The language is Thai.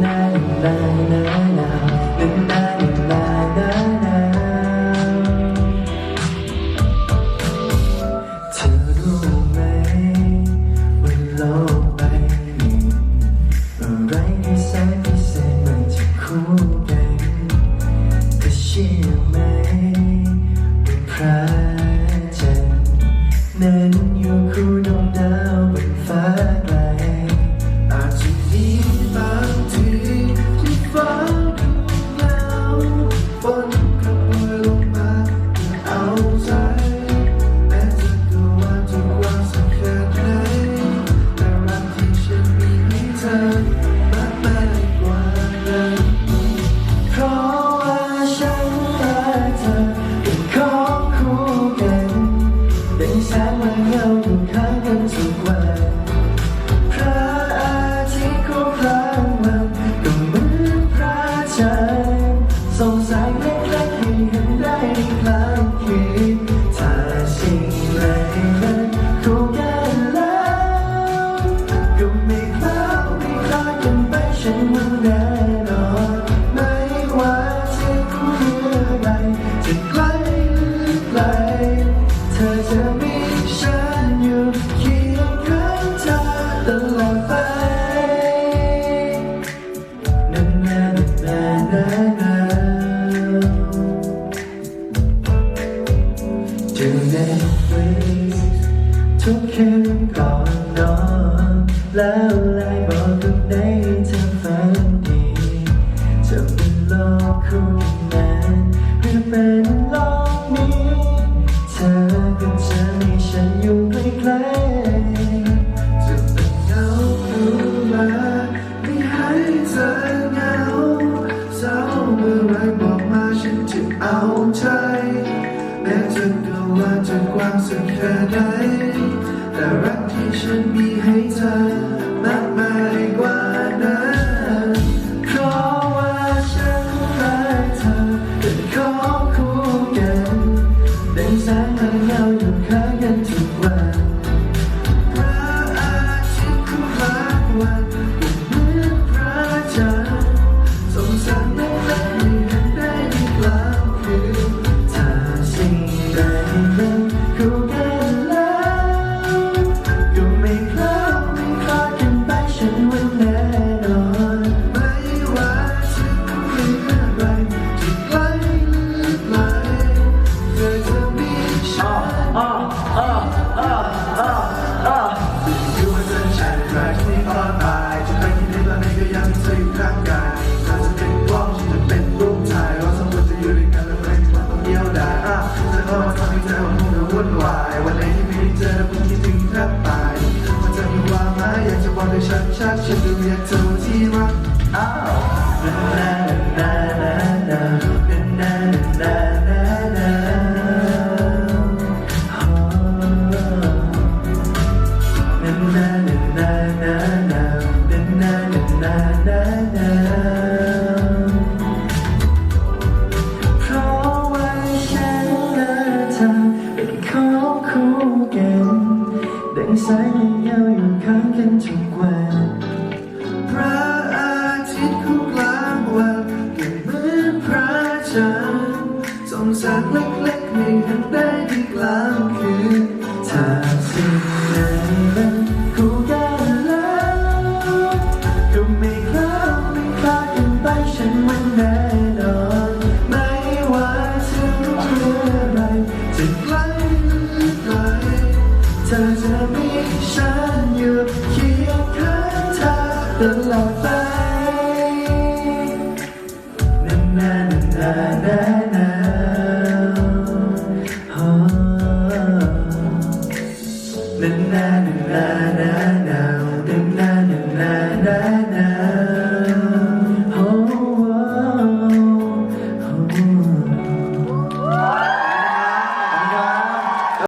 na na na na งเราอยู่ข้างกันทุกวัน พระอาทิตย์คู่พลางวันก็เหมือนพระจันทร์ส่องแสงเล็กๆให้เห็นได้ในกลางคืนถ้าสิ่งใดนั้นคู่กันแล้วก็ไม่คล้าไม่คล้ากันไปฉันมันแน่ ทุกคืนก่อนนอนแล้วไลน์บอกกับในเธอฝันดีจะเป็นโลกคู่กันนั้นหรือเป็นโลกนี้ เธอก็จะมีฉันอยู่ใกล้ๆจะเป็นเงาดูมาไม่ให้เธอเหงาเศร้าเมื่อไรบอกมาฉันจะเอาใจแม้จะดูว่าจะกว้างสักแค่ไหน แต่รักที่ฉันมีให้เธอมากมายกว่านั้น ที่ไม่เจอผมคิดถึงแทบตายมาเจอมีความาอยากจะบอกให้ชัดชัดฉันดูอยากเจอที่รักอ้าว สายเงาอยู่ข้างกันทุกวันพระอาทิตย์คู่กลางวันเก็เหมือนพระจันทร์ส่องแสงเล็กๆให้เห็นได้ที่กลางคืนถ้าสิ่งใดนั้นคู่กันแล้วก็ไม่คล้าไม่คลาดกันไปฉันมันแน่นอน จะมีฉันอยู่เคียงข้างเธอตลอดไป